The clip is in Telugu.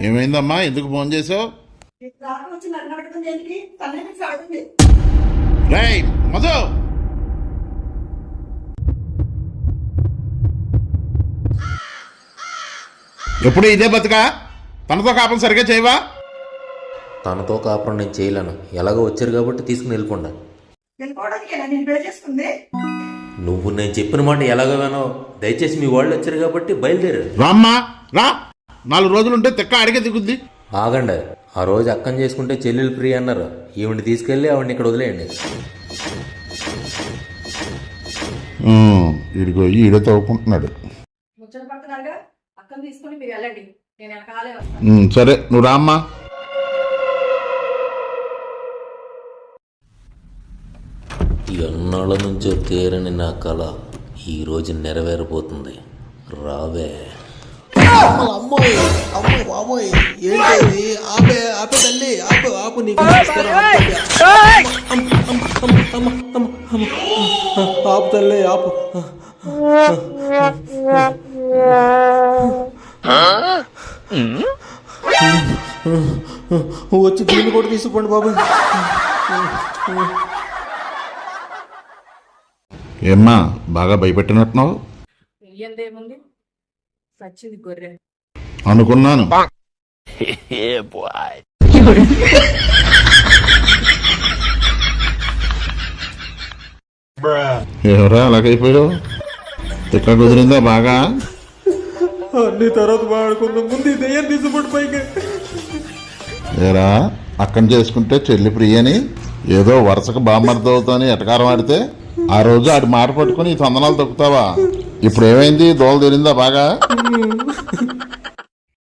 ఏమైందమ్మా? ఎందుకు ఫోన్ చేసావు రై మధు! ఎప్పుడు ఇదే బతుకా? తనతో కాపం సరిగ్గా చేయవా? తనతో కాపురం నేను చేయలేను. ఎలాగో వచ్చారు కాబట్టి తీసుకుని చేసుకుంది నువ్వు నేను చెప్పిన మాట ఎలాగో వినో దయచేసి మీ వాళ్ళు వచ్చారు కాబట్టి బయలుదేరారు. రామ్మా రా! నాలుగు రోజులుంటే తెక్క అడిగే దిగుద్ది ఆగండి. ఆ రోజు అక్కం చేసుకుంటే చెల్లెలు ఫ్రీ అన్నారు. ఈవిని తీసుకెళ్ళి ఆవిడని ఇక్కడ వదిలేయండి. ఈడిగో ఈడ తవ్వుకుంటున్నాడు. ముచ్చట పడుతున్నారుగా? అక్కను తీసుకుని మీరు వెళ్ళండి. నేను వెనకాలే వస్తాను. ఉమ్, సరే నువ్వు రామ్మా ఎన్నాళ్ళ నుంచో తీరని నా కళ ఈ రోజు నెరవేరబోతుంది. రావే. అమ్మాయి అమ్మో బాబోయ్ ఏంటి? ఆపే ఆపే తల్లి ఆపు ఆపు నీకు. ఆపు తల్లి ఆపు. వచ్చి దీన్ని కూడా తీసుకోండి బాబు. ఏమ్మా బాగా భయపెట్టినట్టున్నావు? తెలియందేముంది? సచ్చింది గొర్రె. అనుకున్నాను. ఎవరా అలాగైపోయావు తిక్క కుదిరిందా బాగా? అన్ని తర్వాత వాడుకుందాం ముందు దెయ్యం తీసుకోండి పైకి. ఏరా అక్కని చేసుకుంటే చెల్లి ప్రియని ఏదో వరుసకు బామ్మర్ది అవుతాని ఎటకారం ఆడితే ఆ రోజు ఆడి మాట పట్టుకుని ఈ తొందనాలు తొక్కుతావా? ఇప్పుడు ఏమైంది దోల తీరిందా బాగా?